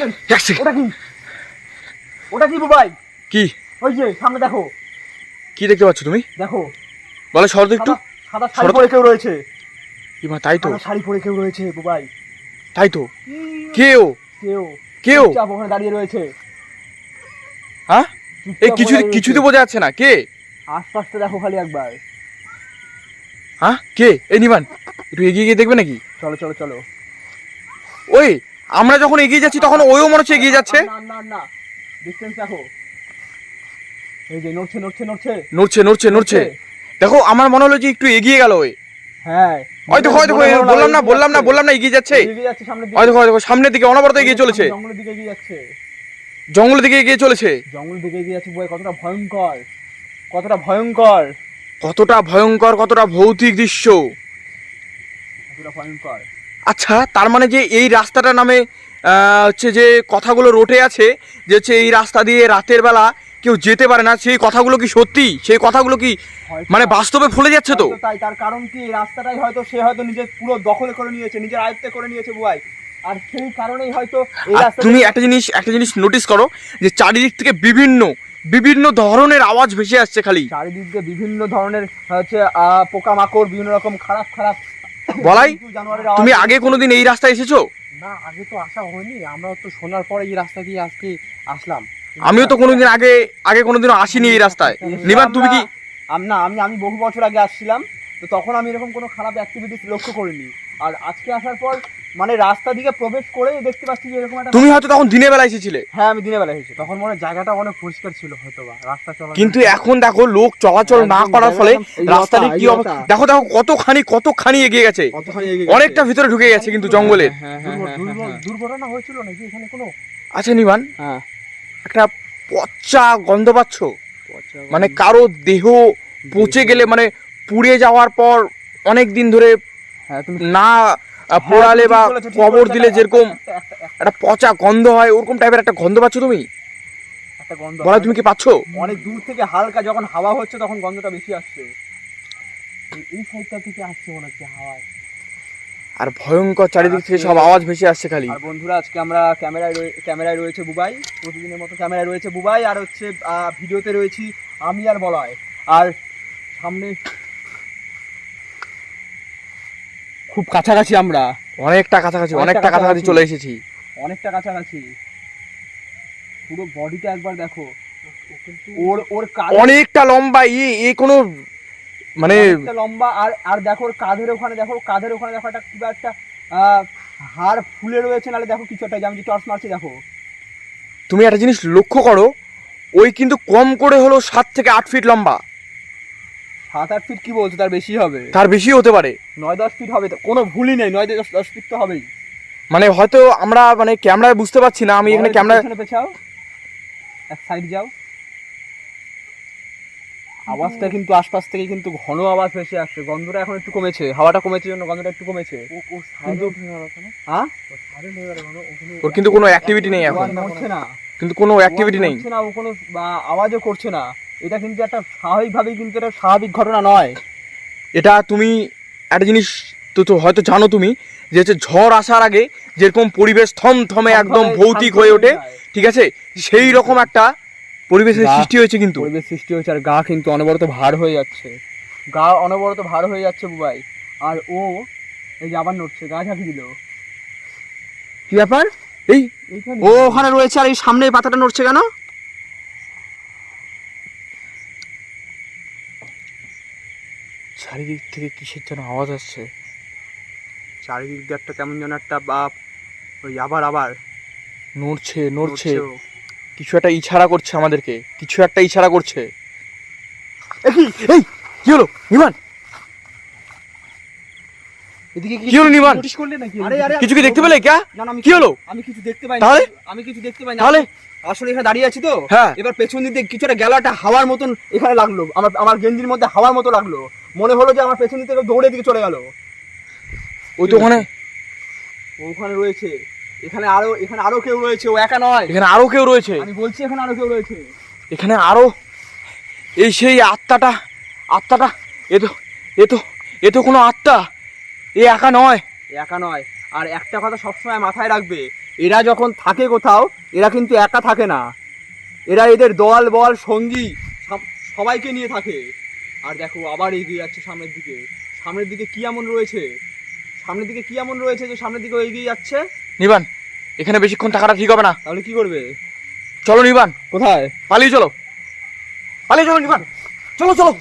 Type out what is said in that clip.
Second ওটা কি? ওটা কি বুবাই? কি? ওই যে সামনে দেখো। কি দেখতে পাচ্ছ তুমি? দেখো। বলো শরৎ একটু। সাদা সাদা শাড়ি পরে কেউ রয়েছে। ইমা তাই তো। শাড়ি পরে কেউ রয়েছে বুবাই। তাই তো। কে? কেউ? কেউ। চুপচাপ ওখানে দাঁড়িয়ে রয়েছে। হ্যাঁ? এই কিছু কিছুতে বোঝা যাচ্ছে না। কে? আশপাশটা দেখো খালি একবার। হ্যাঁ? কে? এই নিমান একটু এগিয়ে গিয়ে দেখবে নাকি? চলো চলো চলো। ওই আমরা যখন এগিয়ে যাচ্ছি তখন ওইও মনে হচ্ছে এগিয়ে যাচ্ছে। না না না ডিসটেন্স দেখো। এই যে নড়ছে নড়ছে নড়ছে। নড়ছে নড়ছে নড়ছে। দেখো আমার মনে হলো যে একটু এগিয়ে গেল ওই। হ্যাঁ। বললাম না বললাম না বললাম না এগিয়ে যাচ্ছে। যাচ্ছে সামনের দিকে। সামনের অনবরত এগিয়ে চলেছে। জঙ্গলের দিকে এগিয়ে যাচ্ছে। জঙ্গলের দিকে এগিয়ে চলেছে। জঙ্গলের দিকে এগিয়ে যাচ্ছে বই কতটা ভয়ঙ্কর কতটা ভয়ঙ্কর। কতটা ভয়ঙ্কর কতটা ভৌতিক দৃশ্য। কতটা ভয়ঙ্কর। আচ্ছা তার মানে যে এই রাস্তাটা নামে হচ্ছে যে কথাগুলো রটে আছে যে হচ্ছে এই রাস্তা দিয়ে রাতের বেলা কেউ যেতে পারে না সেই কথাগুলো কি সত্যি? সেই কথাগুলো কি মানে বাস্তবে ফলে যাচ্ছে তো? তাই তার কারণ কি? রাস্তাটাই হয়তো সে হয়তো নিজের পুরো দখল করে নিয়েছে নিজের আয়ত্তে করে নিয়েছে বুয়াই। আর সেই কারণেই হয়তো তুমি একটা জিনিস একটা জিনিস নোটিস করো যে চারিদিক থেকে বিভিন্ন বিভিন্ন ধরনের আওয়াজ ভেসে আসছে খালি। চারিদিক দিয়ে বিভিন্ন ধরনের হচ্ছে পোকামাকড় বিভিন্ন রকম খারাপ খারাপ বলাই? তুমি আগে কোনোদিন এই রাস্তায় এসেছ? না আগে তো আসা হয়নি। আমরা তো শোনার পরে এই রাস্তা দিয়ে আজকে আসলাম। আমিও তো কোনোদিন আগে আগে কোনোদিন আসিনি এই রাস্তায়। নিবার তুমি কি? না আমি আমি বহু বছর আগে আসছিলাম। তো তখন আমি এরকম কোনো খারাপ অ্যাক্টিভিটিস লক্ষ্য করিনি। আর আজকে আসার পর মানে রাস্তা দিকে প্রবেশ করে দেখতে পাচ্ছি যে এরকম একটা তুমি হয়তো তখন দিনের বেলা এসেছিলে। হ্যাঁ আমি দিনের বেলা এসেছি। তখন মনে হয় জায়গাটা অনেক পরিষ্কার ছিল হয়তো বা রাস্তা চলা কিন্তু এখন দেখো লোক চলাচল না করার ফলে রাস্তাটি কি অবস্থা। দেখো দেখো কতখানি কতখানি এগিয়ে গেছে। কতখানি এগিয়ে গেছে। অনেকটা ভিতরে ঢুকে গেছে কিন্তু জঙ্গলের হ্যাঁ, হ্যাঁ, দুর্ঘ- হ্যাঁ, দুর্ঘ- দুর্ঘটনা হয়েছিল নাকি? এখানে কোনো আচ্ছা নিবান হ্যাঁ। একটা পচা গন্ধ পাচ্ছ? মানে কারও দেহ পচে গেলে মানে পুড়ে যাওয়ার পর অনেক দিন ধরে হ্যাঁ তুমি না পোড়ালে বা হ্যাঁ, বলেছ, ঠিক কবর দিলে যেরকম একটা- পচা গন্ধ হয় ওরকম টাইপের একটা গন্ধ পাচ্ছ তুমি? একটা গন্ধ বলা তুমি কি পাচ্ছ? অনেক দূর থেকে হালকা যখন হাওয়া হচ্ছে তখন গন্ধটা বেশি আসছে। এই- সাইডটা থেকে আসছে মনে হচ্ছে হাওয়ায় আর ভয়ঙ্কর চারিদিক থেকে সব আওয়াজ ভেসে আসছে খালি। আর বন্ধুরা আজকে আমরা ক্যামেরায় ক্যামেরায় রয়েছে বুবাই। প্রতিদিনের মতো ক্যামেরায় রয়েছে বুবাই। আর হচ্ছে ভিডিওতে রয়েছি আমি আর বলয়। আর সামনে খুব কাছাকাছি আমরা। অনেকটা কাছাকাছি অনেকটা অনেকটা কাছাকাছি। চলে এসেছি। অনেকটা কাছাকাছি। পুরো বডিটা একবার দেখো। ওর ওর কাঁধে অনেকটা লম্বা ই এ কোনো মানে লম্বা আর আর দেখো ওর কাঁধের ওখানে দেখো কাঁধের ওখানে দেখো একটা কিবা একটা আহ, হাড় ফুলে রয়েছে নালে দেখো কিছু একটা যেমন যে টর্চ মারছে দেখো। তুমি একটা জিনিস লক্ষ্য করো ওই কিন্তু কম করে হলো সাত থেকে আট ফিট লম্বা। সাত আট ফিট কি বলছো? তার বেশি হবে। তার বেশি হতে পারে। নয় দশ ফিট হবে কোনো ভুলই নেই নয় দশ দশ ফিট তো হবেই। মানে হয়তো আমরা মানে ক্যামেরায় বুঝতে পারছি না আমি এখানে ক্যামেরা পেছাও। এক সাইড যাও। আওয়াজটা কিন্তু আশপাশ থেকে কিন্তু ঘন আওয়াজ ভেসে আসছে। গন্ধটা এখন একটু কমেছে হাওয়াটা কমেছে জন্য গন্ধটা একটু কমেছে। হয়ে? ওখানে ওর কিন্তু কোনো অ্যাক্টিভিটি নেই এখন। না। কিন্তু কোনো অ্যাক্টিভিটি নেই। না ও কোনো আওয়াজও করছে না। এটা কিন্তু একটা স্বাভাবিকভাবেই কিন্তু এটা স্বাভাবিক ঘটনা নয়। এটা তুমি একটা জিনিস তো তো হয়তো জানো তুমি যে হচ্ছে ঝড় আসার আগে যেরকম পরিবেশ থমথমে একদম ভৌতিক হয়ে ওঠে ঠিক আছে? সেই রকম একটা পরিবেশের সৃষ্টি হয়েছে কিন্তু। পরিবেশ সৃষ্টি হয়েছে আর গা কিন্তু অনবরত ভার হয়ে যাচ্ছে। গা অনবরত ভার হয়ে যাচ্ছে বুবাই। আর ও এই যে আবার নড়ছে গা ঝাঁকি দিল। কি ব্যাপার? এই ও ওখানে রয়েছে আর এই সামনে এই পাতাটা নড়ছে কেন? চারিদিক থেকে কিসের যেন আওয়াজ আসছে? চারিদিক দিয়ে একটা কেমন যেন একটা বাপ ওই আবার আবার। নড়ছে নড়ছে। কিছু একটা ইশারা করছে আমাদেরকে। কিছু একটা ইশারা করছে। এই কি হলো? নিমান! এদিকে কি হলো নিমান? নোটিশ করলে নাকি? আরে আরে কিছু কি দেখতে পেলে? ক্যা? কি হলো? আমি কিছু দেখতে পাই তাহলে? আমি কিছু দেখতে পাই না তাহলে? আসলে এখানে দাঁড়িয়ে আছি তো। হ্যাঁ। এবার পেছন দিক কিছু একটা গেল একটা হাওয়ার মতন এখানে লাগল। আমার আমার গেঞ্জির মধ্যে হাওয়ার মতো লাগল। মনে হলো যে আমার পেছন থেকে দৌড়ে দিকে চলে গেল। ওই তো ওখানে। ওখানে রয়েছে। এখানে আরও এখানে আরও কেউ রয়েছে ও একা নয়। এখানে আরও কেউ রয়েছে। আমি বলছি এখানে আরও কেউ রয়েছে। এখানে আরও এই সেই আত্মাটা আত্মাটা এ তো এ তো এ তো কোনো আত্মা। এ একা নয়। একা নয়। আর একটা কথা সবসময় মাথায় রাখবে এরা যখন থাকে কোথাও এরা কিন্তু একা থাকে না। এরা এদের দল বল সঙ্গী সব- সবাইকে নিয়ে থাকে। আর দেখো আবার এগিয়ে যাচ্ছে সামনের দিকে। সামনের দিকে কি এমন রয়েছে? সামনের দিকে কি এমন রয়েছে যে সামনের দিকে এগিয়ে যাচ্ছে? নিবান এখানে বেশিক্ষণ থাকাটা ঠিক হবে না। তাহলে কি করবে? চলো নিবান কোথায়? পালিয়ে চলো। পালিয়ে চলো নিবান। চলো চলো।